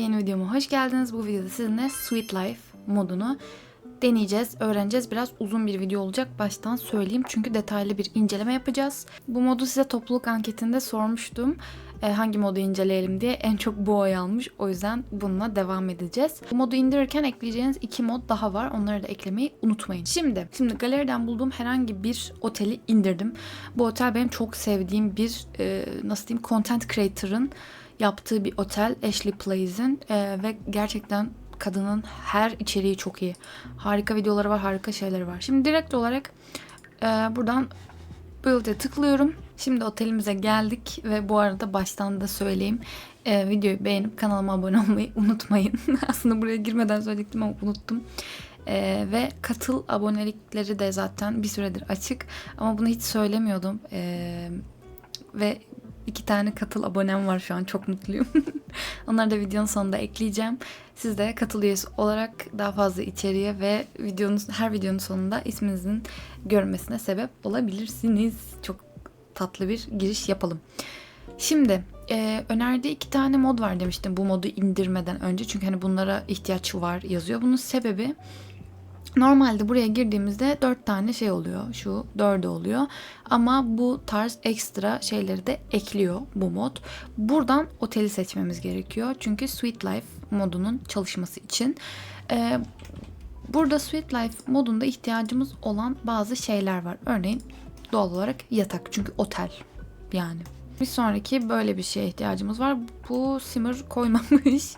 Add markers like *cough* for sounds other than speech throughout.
Yeni videoma hoş geldiniz. Bu videoda sizinle Sweet Life modunu deneyeceğiz, öğreneceğiz. Biraz uzun bir video olacak baştan söyleyeyim çünkü detaylı bir inceleme yapacağız. Bu modu size topluluk anketinde sormuştum. E, hangi modu inceleyelim diye en çok bu oy almış. O yüzden bununla devam edeceğiz. Bu modu indirirken ekleyeceğiniz iki mod daha var. Onları da eklemeyi unutmayın. Şimdi, şimdi galeriden bulduğum herhangi bir oteli indirdim. Bu otel benim çok sevdiğim bir e, nasıl diyeyim content creator'ın yaptığı bir otel Ashley Place'in e, ve gerçekten kadının her içeriği çok iyi. Harika videoları var, harika şeyleri var. Şimdi direkt olarak e, buradan Build'e tıklıyorum. Şimdi otelimize geldik ve bu arada baştan da söyleyeyim. E, videoyu beğenip kanalıma abone olmayı unutmayın. *laughs* Aslında buraya girmeden söyleyecektim ama unuttum. E, ve katıl abonelikleri de zaten bir süredir açık. Ama bunu hiç söylemiyordum. E, ve iki tane katıl abonem var şu an. Çok mutluyum. *laughs* Onları da videonun sonunda ekleyeceğim. Siz de katıl üyesi olarak daha fazla içeriğe ve videonun her videonun sonunda isminizin görünmesine sebep olabilirsiniz. Çok tatlı bir giriş yapalım. Şimdi e, önerdiği iki tane mod var demiştim bu modu indirmeden önce. Çünkü hani bunlara ihtiyaç var yazıyor. Bunun sebebi Normalde buraya girdiğimizde 4 tane şey oluyor. Şu 4'ü oluyor. Ama bu tarz ekstra şeyleri de ekliyor bu mod. Buradan oteli seçmemiz gerekiyor. Çünkü Sweet Life modunun çalışması için. Ee, burada Sweet Life modunda ihtiyacımız olan bazı şeyler var. Örneğin doğal olarak yatak. Çünkü otel yani. Bir sonraki böyle bir şeye ihtiyacımız var. Bu simmer koymamış. *laughs*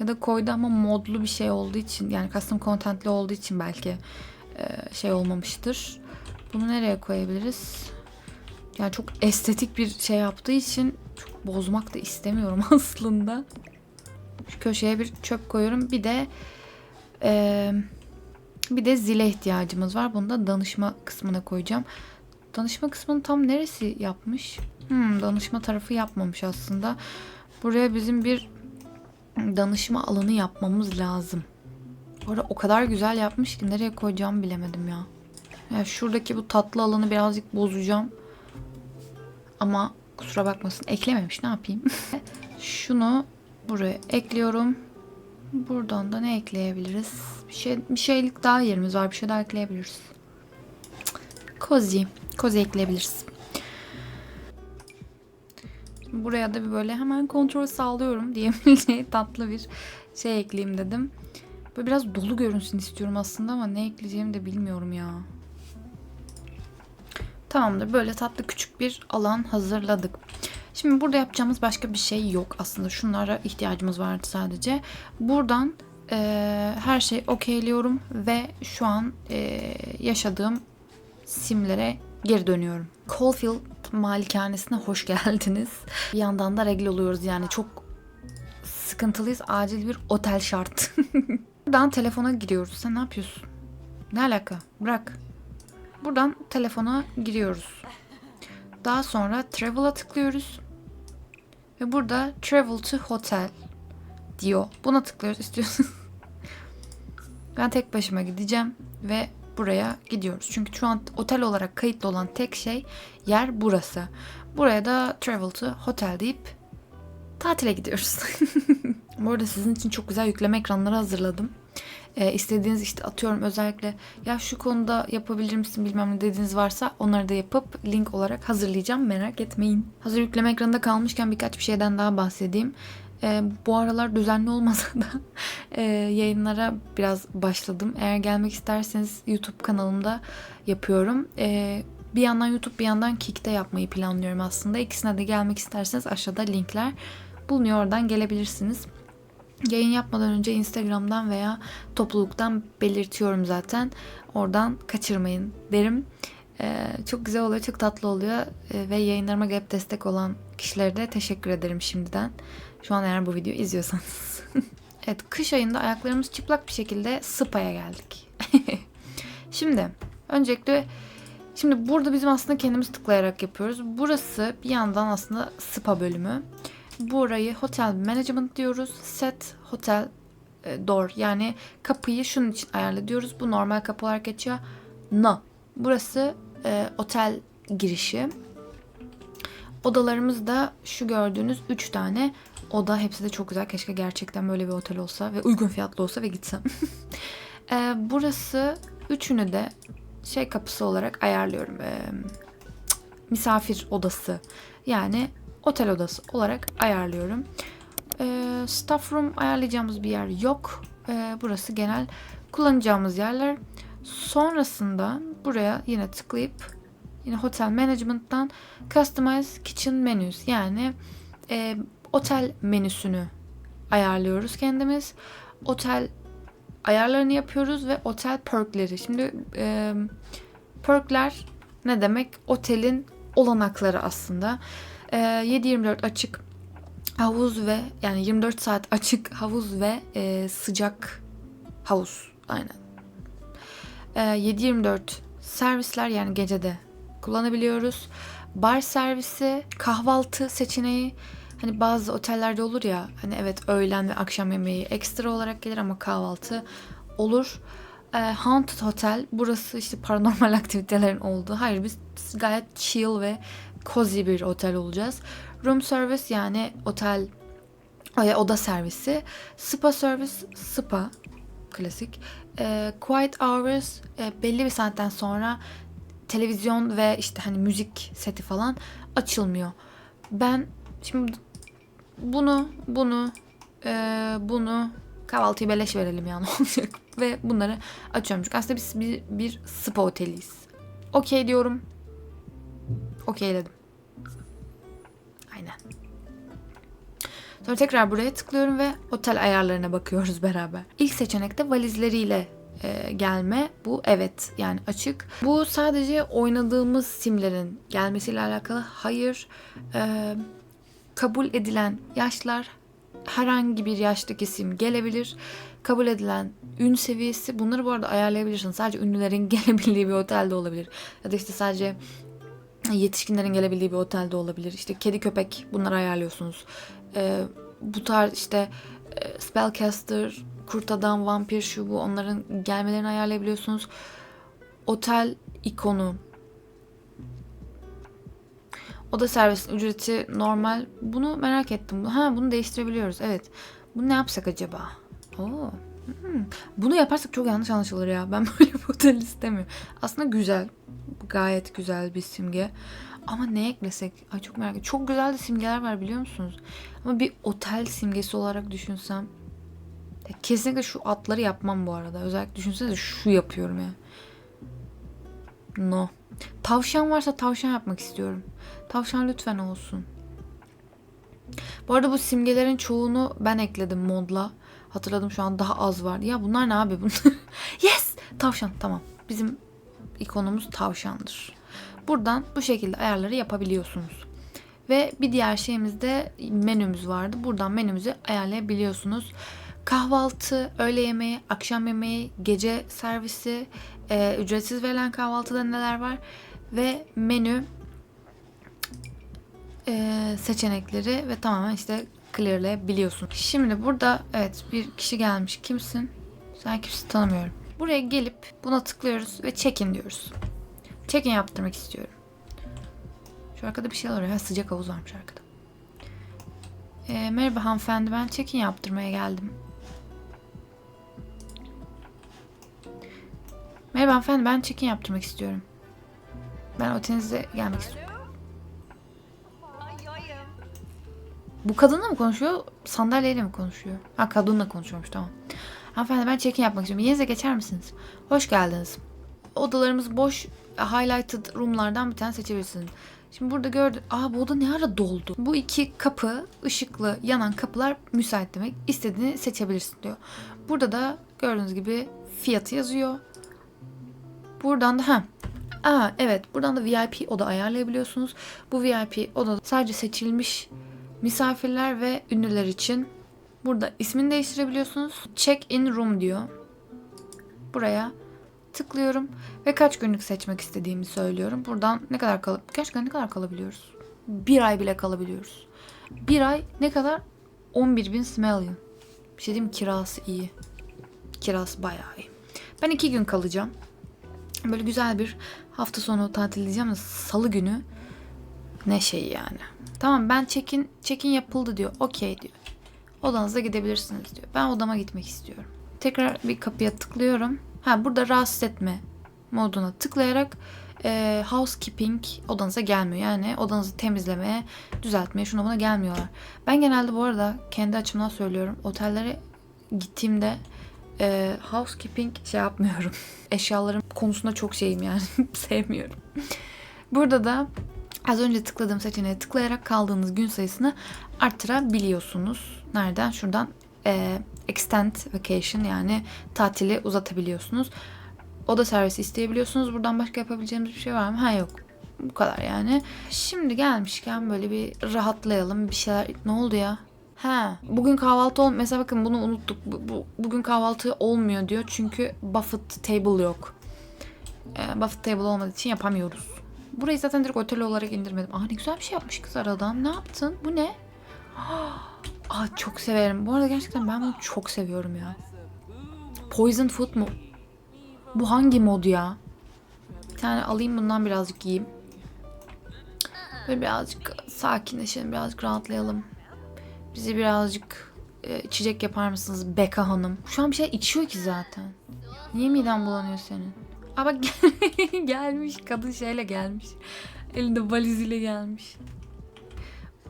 Ya da koydu ama modlu bir şey olduğu için yani custom contentli olduğu için belki e, şey olmamıştır. Bunu nereye koyabiliriz? Yani çok estetik bir şey yaptığı için çok bozmak da istemiyorum *laughs* aslında. Şu köşeye bir çöp koyuyorum. Bir de e, bir de zile ihtiyacımız var. Bunu da danışma kısmına koyacağım. Danışma kısmını tam neresi yapmış? Hmm, danışma tarafı yapmamış aslında. Buraya bizim bir danışma alanı yapmamız lazım. Bu arada o kadar güzel yapmış ki nereye koyacağımı bilemedim ya. Yani şuradaki bu tatlı alanı birazcık bozacağım. Ama kusura bakmasın eklememiş ne yapayım. *laughs* Şunu buraya ekliyorum. Buradan da ne ekleyebiliriz? Bir şey bir şeylik daha yerimiz var. Bir şey daha ekleyebiliriz. Kozi. Kozi ekleyebiliriz. Buraya da bir böyle hemen kontrol sağlıyorum diyebileceği *laughs* tatlı bir şey ekleyeyim dedim. Böyle biraz dolu görünsün istiyorum aslında ama ne ekleyeceğimi de bilmiyorum ya. Tamamdır. Böyle tatlı küçük bir alan hazırladık. Şimdi burada yapacağımız başka bir şey yok aslında. Şunlara ihtiyacımız vardı sadece. Buradan e, her şeyi okeyliyorum ve şu an e, yaşadığım simlere geri dönüyorum. Caulfield malikanesine hoş geldiniz. Bir yandan da regl oluyoruz yani çok sıkıntılıyız. Acil bir otel şart. *laughs* Buradan telefona giriyoruz. Sen ne yapıyorsun? Ne alaka? Bırak. Buradan telefona giriyoruz. Daha sonra Travel'a tıklıyoruz. Ve burada Travel to Hotel diyor. Buna tıklıyoruz istiyorsun. *laughs* ben tek başıma gideceğim ve buraya gidiyoruz. Çünkü şu an otel olarak kayıtlı olan tek şey yer burası. Buraya da travel to hotel deyip tatile gidiyoruz. *laughs* Bu arada sizin için çok güzel yükleme ekranları hazırladım. Ee, istediğiniz işte atıyorum özellikle ya şu konuda yapabilir misin bilmem ne dediğiniz varsa onları da yapıp link olarak hazırlayacağım merak etmeyin. Hazır yükleme ekranında kalmışken birkaç bir şeyden daha bahsedeyim. E, bu aralar düzenli olmasa da *laughs* e, yayınlara biraz başladım. Eğer gelmek isterseniz YouTube kanalımda yapıyorum. E, bir yandan YouTube bir yandan Kik'te yapmayı planlıyorum aslında. İkisine de gelmek isterseniz aşağıda linkler bulunuyor. Oradan gelebilirsiniz. Yayın yapmadan önce Instagram'dan veya topluluktan belirtiyorum zaten. Oradan kaçırmayın derim. Ee, çok güzel oluyor, çok tatlı oluyor ee, ve yayınlarıma gelip destek olan kişilere de teşekkür ederim şimdiden. Şu an eğer bu videoyu izliyorsanız. *laughs* evet, kış ayında ayaklarımız çıplak bir şekilde spa'ya geldik. *laughs* Şimdi öncelikle şimdi burada bizim aslında kendimiz tıklayarak yapıyoruz. Burası bir yandan aslında spa bölümü. Burayı Hotel Management diyoruz. Set Hotel e, Door yani kapıyı şunun için ayarla diyoruz. Bu normal kapı olarak geçiyor. No. Burası e, otel girişi. Odalarımız da şu gördüğünüz 3 tane oda. Hepsi de çok güzel. Keşke gerçekten böyle bir otel olsa ve uygun fiyatlı olsa ve gitsem. *laughs* Ee, burası üçünü de şey kapısı olarak ayarlıyorum. Cık, misafir odası. Yani otel odası olarak ayarlıyorum. Ee, staff room ayarlayacağımız bir yer yok. Ee, burası genel kullanacağımız yerler. Sonrasında buraya yine tıklayıp yine Hotel Management'tan Customize Kitchen Menus yani e, otel menüsünü ayarlıyoruz kendimiz. Otel ayarlarını yapıyoruz ve otel perkleri. Şimdi e, perkler ne demek? Otelin olanakları aslında. E, 7-24 açık havuz ve yani 24 saat açık havuz ve e, sıcak havuz. Aynen. E, 7-24 servisler yani gecede kullanabiliyoruz. Bar servisi, kahvaltı seçeneği. Hani bazı otellerde olur ya hani evet öğlen ve akşam yemeği ekstra olarak gelir ama kahvaltı olur. E, Haunted Hotel burası işte paranormal *laughs* aktivitelerin olduğu. Hayır biz gayet chill ve cozy bir otel olacağız. Room service yani otel oda servisi. Spa service spa klasik. E, quiet hours e, belli bir saatten sonra televizyon ve işte hani müzik seti falan açılmıyor. Ben şimdi bunu bunu e, bunu kahvaltıyı beleş verelim yani olacak *laughs* ve bunları açıyorum çünkü aslında biz bir, bir spa oteliyiz. Okey diyorum. Okeyledim. Aynen. Sonra tekrar buraya tıklıyorum ve otel ayarlarına bakıyoruz beraber. İlk seçenekte valizleriyle e, gelme. Bu evet yani açık. Bu sadece oynadığımız simlerin gelmesiyle alakalı. Hayır. E, kabul edilen yaşlar herhangi bir yaştaki sim gelebilir. Kabul edilen ün seviyesi bunları bu arada ayarlayabilirsin. Sadece ünlülerin *laughs* gelebildiği bir otelde olabilir. Ya da işte sadece yetişkinlerin gelebildiği bir otelde olabilir. İşte kedi köpek bunları ayarlıyorsunuz. Ee, bu tarz işte e, spellcaster, kurt adam, vampir şu bu onların gelmelerini ayarlayabiliyorsunuz. Otel ikonu. Oda servisinin ücreti normal. Bunu merak ettim. Ha bunu değiştirebiliyoruz. Evet. Bunu ne yapsak acaba? Oo. Hmm. Bunu yaparsak çok yanlış anlaşılır ya. Ben *laughs* böyle bir otel istemiyorum. Aslında güzel. Gayet güzel bir simge. Ama ne eklesek? Ay çok merak ediyorum. Çok güzel de simgeler var biliyor musunuz? Ama bir otel simgesi olarak düşünsem. Kesinlikle şu atları yapmam bu arada. Özellikle düşünsenize şu yapıyorum ya. No. Tavşan varsa tavşan yapmak istiyorum. Tavşan lütfen olsun. Bu arada bu simgelerin çoğunu ben ekledim modla. Hatırladım şu an daha az var. Ya bunlar ne abi bunlar? *laughs* yes! Tavşan tamam. Bizim ikonumuz tavşandır. Buradan bu şekilde ayarları yapabiliyorsunuz. Ve bir diğer şeyimiz de menümüz vardı. Buradan menümüzü ayarlayabiliyorsunuz. Kahvaltı, öğle yemeği, akşam yemeği, gece servisi, e, ücretsiz verilen kahvaltıda neler var ve menü e, seçenekleri ve tamamen işte clearlayabiliyorsun. Şimdi burada evet bir kişi gelmiş. Kimsin? Sen kimsin tanımıyorum. Buraya gelip buna tıklıyoruz ve check-in diyoruz. Check-in yaptırmak istiyorum. Şu arkada bir şeyler oluyor. Ha, sıcak havuz varmış arkada. E, merhaba hanımefendi ben check-in yaptırmaya geldim. Merhaba hanımefendi ben check-in yaptırmak istiyorum. Ben otelinize gelmek istiyorum. Bu kadınla mı konuşuyor? Sandalyeyle mi konuşuyor? Ha kadınla konuşuyormuş tamam. Hanımefendi ben check-in yapmak istiyorum. Yerinize geçer misiniz? Hoş geldiniz. Odalarımız boş highlighted roomlardan bir tane seçebilirsiniz. Şimdi burada gördüm. Aa bu oda ne ara doldu? Bu iki kapı, ışıklı yanan kapılar müsait demek. İstediğini seçebilirsin diyor. Burada da gördüğünüz gibi fiyatı yazıyor. Buradan da ha. Aa evet buradan da VIP oda ayarlayabiliyorsunuz. Bu VIP oda sadece seçilmiş misafirler ve ünlüler için. Burada ismini değiştirebiliyorsunuz. Check in room diyor. Buraya tıklıyorum ve kaç günlük seçmek istediğimi söylüyorum. Buradan ne kadar kal gerçekten ne kadar kalabiliyoruz? Bir ay bile kalabiliyoruz. Bir ay ne kadar? 11 bin smellion. Bir şey diyeyim kirası iyi. Kirası bayağı iyi. Ben iki gün kalacağım. Böyle güzel bir hafta sonu tatil diyeceğim de salı günü Ne şeyi yani. Tamam ben check-in check-in yapıldı diyor. Okey diyor. Odanıza gidebilirsiniz diyor. Ben odama gitmek istiyorum. Tekrar bir kapıya tıklıyorum. Ha burada rahatsız etme moduna tıklayarak e, housekeeping odanıza gelmiyor. Yani odanızı temizlemeye, düzeltmeye, şuna buna gelmiyorlar. Ben genelde bu arada kendi açımdan söylüyorum. Otellere gittiğimde e, housekeeping şey yapmıyorum. *laughs* Eşyalarım konusunda çok şeyim yani. *laughs* Sevmiyorum. Burada da az önce tıkladığım seçeneğe tıklayarak kaldığınız gün sayısını arttırabiliyorsunuz. Nereden? Şuradan e, extend vacation yani tatili uzatabiliyorsunuz. Oda servisi isteyebiliyorsunuz. Buradan başka yapabileceğimiz bir şey var mı? Ha yok. Bu kadar yani. Şimdi gelmişken böyle bir rahatlayalım. Bir şeyler... Ne oldu ya? Ha, bugün kahvaltı ol mesela bakın bunu unuttuk. Bu, bu- bugün kahvaltı olmuyor diyor. Çünkü buffet table yok. Ee, buffet table olmadığı için yapamıyoruz. Burayı zaten direkt otel olarak indirmedim. Aa ne güzel bir şey yapmış kız aradan. Ne yaptın? Bu ne? *gasps* Aa çok severim. Bu arada gerçekten ben bunu çok seviyorum ya. Poison food mu? Bu hangi mod ya? Bir tane alayım bundan birazcık yiyeyim. Böyle birazcık sakinleşelim, birazcık rahatlayalım. Bizi birazcık e, içecek yapar mısınız Beka Hanım? Şu an bir şey içiyor ki zaten. Niye miden bulanıyor senin? Aa bak gel- *laughs* gelmiş kadın şeyle gelmiş. Elinde valiziyle gelmiş.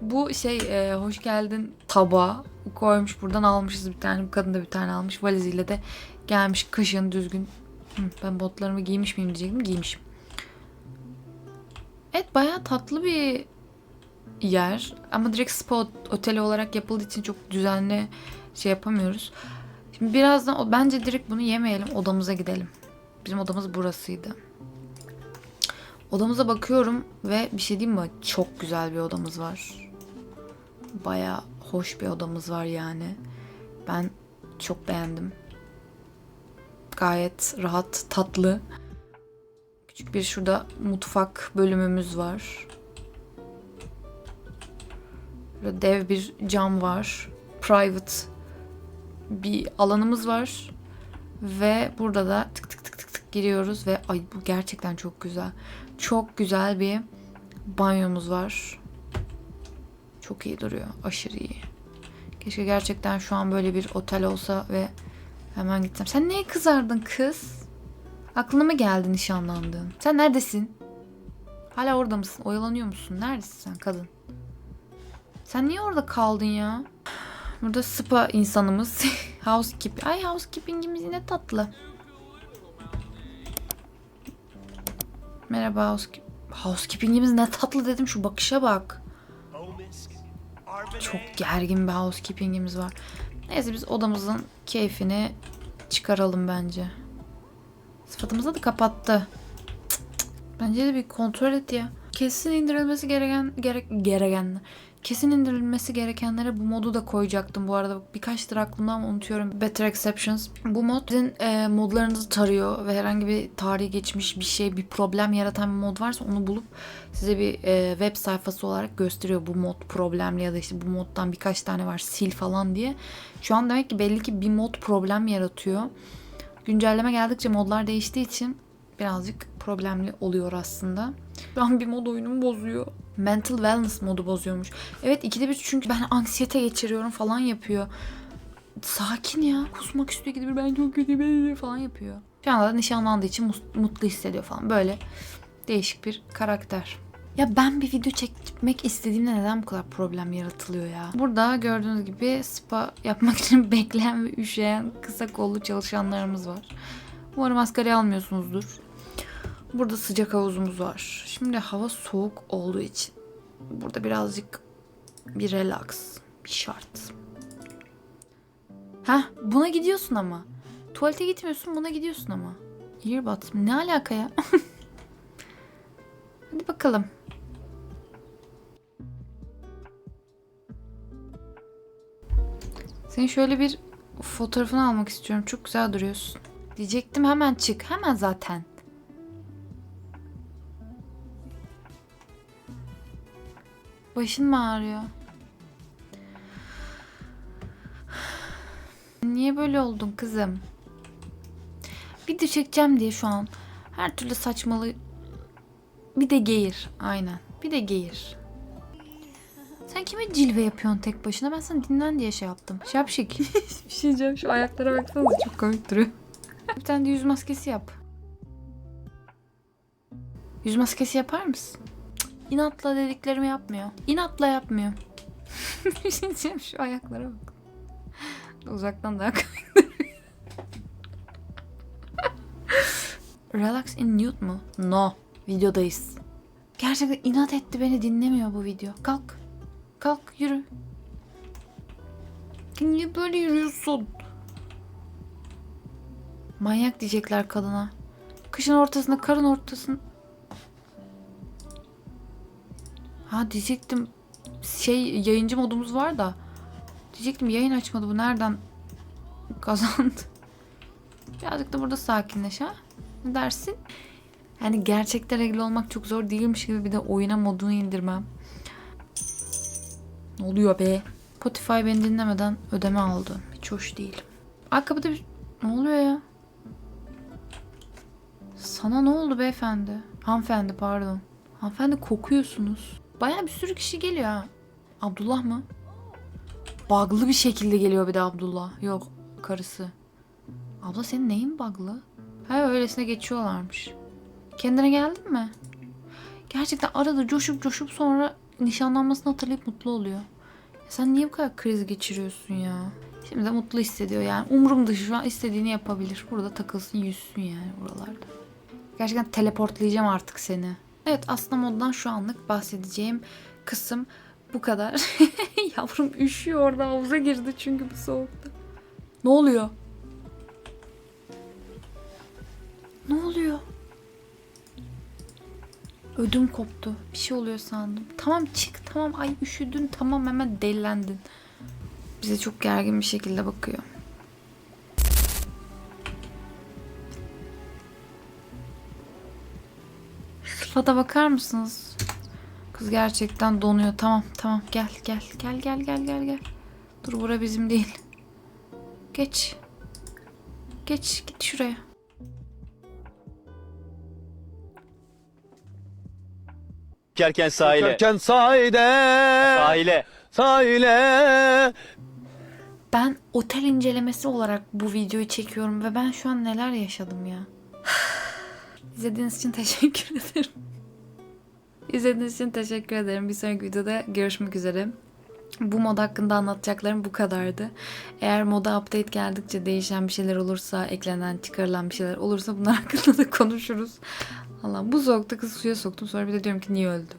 Bu şey e, hoş geldin tabağı koymuş buradan almışız bir tane. Bu kadın da bir tane almış valiziyle de gelmiş kışın düzgün. Hı, ben botlarımı giymiş miyim diyecektim giymişim. Evet bayağı tatlı bir yer ama direkt spa ot- oteli olarak yapıldığı için çok düzenli şey yapamıyoruz. Şimdi birazdan bence direkt bunu yemeyelim odamıza gidelim. Bizim odamız burasıydı. Odamıza bakıyorum ve bir şey diyeyim mi? Çok güzel bir odamız var. Baya hoş bir odamız var yani. Ben çok beğendim. Gayet rahat, tatlı. Küçük bir şurada mutfak bölümümüz var. Böyle dev bir cam var. Private bir alanımız var. Ve burada da tık tık tık tık tık giriyoruz ve ay bu gerçekten çok güzel. Çok güzel bir banyomuz var. Çok iyi duruyor. Aşırı iyi. Keşke gerçekten şu an böyle bir otel olsa ve hemen gitsem. Sen neye kızardın kız? Aklına mı geldi nişanlandığın? Sen neredesin? Hala orada mısın? Oyalanıyor musun? Neredesin sen kadın? Sen niye orada kaldın ya? Burada spa insanımız. *laughs* housekeeping. Ay housekeepingimiz yine tatlı. Merhaba housekeep Housekeepingimiz ne tatlı dedim şu bakışa bak. Çok gergin bir housekeepingimiz var. Neyse biz odamızın keyfini çıkaralım bence. Sıfatımızı da kapattı. Cık cık. Bence de bir kontrol et ya. Kesin indirilmesi gereken gerek gereken kesin indirilmesi gerekenlere bu modu da koyacaktım bu arada. Birkaçtır aklımda ama unutuyorum. Better Exceptions. Bu mod sizin e, modlarınızı tarıyor ve herhangi bir tarihi geçmiş bir şey, bir problem yaratan bir mod varsa onu bulup size bir e, web sayfası olarak gösteriyor. Bu mod problemli ya da işte bu moddan birkaç tane var sil falan diye. Şu an demek ki belli ki bir mod problem yaratıyor. Güncelleme geldikçe modlar değiştiği için birazcık problemli oluyor aslında. Şu an bir mod oyunumu bozuyor. Mental wellness modu bozuyormuş. Evet ikide bir çünkü ben anksiyete geçiriyorum falan yapıyor. Sakin ya. Kusmak istiyor bir ben çok kötü falan yapıyor. Şu anda da nişanlandığı için mutlu hissediyor falan. Böyle değişik bir karakter. Ya ben bir video çekmek istediğimde neden bu kadar problem yaratılıyor ya? Burada gördüğünüz gibi spa yapmak *laughs* için bekleyen ve üşüyen kısa kollu çalışanlarımız var. Umarım asgari almıyorsunuzdur. Burada sıcak havuzumuz var. Şimdi hava soğuk olduğu için burada birazcık bir relax, bir şart. Heh, buna gidiyorsun ama. Tuvalete gitmiyorsun, buna gidiyorsun ama. Earbuds? Ne alaka ya? *laughs* Hadi bakalım. Senin şöyle bir fotoğrafını almak istiyorum. Çok güzel duruyorsun. Diyecektim hemen çık. Hemen zaten. Başın mı ağrıyor? Niye böyle oldun kızım? Video çekeceğim diye şu an her türlü saçmalı bir de geğir aynen. Bir de geğir. kime cilve yapıyorsun tek başına? Ben sana dinlen diye şey yaptım. Şapşik. *laughs* bir şey diyeceğim. Şu ayaklara baksanıza çok komik duruyor. bir tane de yüz maskesi yap. Yüz maskesi yapar mısın? İnatla dediklerimi yapmıyor. İnatla yapmıyor. *laughs* bir şey. Şu ayaklara bak. Uzaktan daha. Relax in nude mu? No. Videodayız. Gerçekten inat etti beni dinlemiyor bu video. Kalk. Kalk yürü. Niye böyle yürüyorsun? Manyak diyecekler kadına. Kışın ortasında, karın ortasında. Ha diyecektim şey yayıncı modumuz var da. Diyecektim yayın açmadı bu nereden kazandı? *laughs* Birazcık da burada sakinleş ha. Ne dersin? Yani gerçekte regl olmak çok zor değilmiş gibi bir de oyuna modunu indirmem. Ne oluyor be? Spotify beni dinlemeden ödeme aldı. Hiç hoş değil. Ayakkabıda bir... Ne oluyor ya? Sana ne oldu beyefendi? Hanımefendi pardon. Hanımefendi kokuyorsunuz. Baya bir sürü kişi geliyor ha. Abdullah mı? Bug'lı bir şekilde geliyor bir de Abdullah. Yok karısı. Abla senin neyin bug'lı? Ha öylesine geçiyorlarmış. Kendine geldin mi? Gerçekten arada coşup coşup sonra nişanlanmasını hatırlayıp mutlu oluyor. Ya sen niye bu kadar kriz geçiriyorsun ya? Şimdi de mutlu hissediyor yani. Umurum dışı şu an istediğini yapabilir. Burada takılsın yüzsün yani buralarda. Gerçekten teleportlayacağım artık seni. Evet aslında moddan şu anlık bahsedeceğim kısım bu kadar. *laughs* Yavrum üşüyor orada havuza girdi çünkü bu soğukta. Ne oluyor? Ne oluyor? Ödüm koptu. Bir şey oluyor sandım. Tamam çık tamam ay üşüdün tamam hemen delilendin. Bize çok gergin bir şekilde bakıyor. Sıfata bakar mısınız? Kız gerçekten donuyor. Tamam tamam gel gel gel gel gel gel gel. Dur bura bizim değil. Geç. Geç git şuraya. Çıkarken sahile. Çıkarken sahile. Sahile. Sahile. Ben otel incelemesi olarak bu videoyu çekiyorum ve ben şu an neler yaşadım ya. *sighs* İzlediğiniz için teşekkür ederim. İzlediğiniz için teşekkür ederim. Bir sonraki videoda görüşmek üzere. Bu mod hakkında anlatacaklarım bu kadardı. Eğer moda update geldikçe değişen bir şeyler olursa, eklenen, çıkarılan bir şeyler olursa bunlar *laughs* hakkında da konuşuruz. Allah bu soğukta kız suya soktum sonra bir de diyorum ki niye öldü?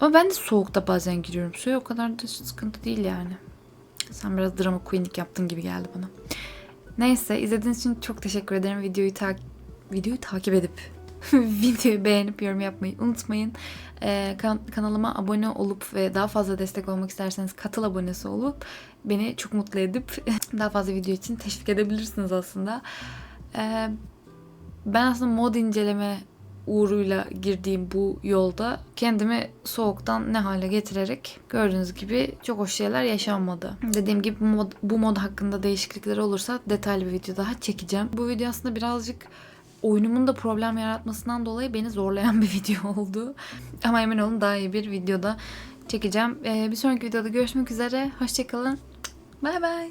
Ama ben de soğukta bazen giriyorum suya o kadar da sıkıntı değil yani. Sen biraz drama queenlik yaptın gibi geldi bana. Neyse izlediğiniz için çok teşekkür ederim. Videoyu ta videoyu takip edip *laughs* videoyu beğenip yorum yapmayı unutmayın. Ee, kan- kanalıma abone olup ve daha fazla destek olmak isterseniz katıl abonesi olup beni çok mutlu edip *laughs* daha fazla video için teşvik edebilirsiniz aslında. Ee, ben aslında mod inceleme uğruyla girdiğim bu yolda kendimi soğuktan ne hale getirerek gördüğünüz gibi çok hoş şeyler yaşanmadı. Dediğim gibi bu mod, bu mod hakkında değişiklikler olursa detaylı bir video daha çekeceğim. Bu video aslında birazcık oyunumun da problem yaratmasından dolayı beni zorlayan *laughs* bir video oldu. Ama emin olun daha iyi bir videoda çekeceğim. Ee, bir sonraki videoda görüşmek üzere. Hoşçakalın. Bay bay.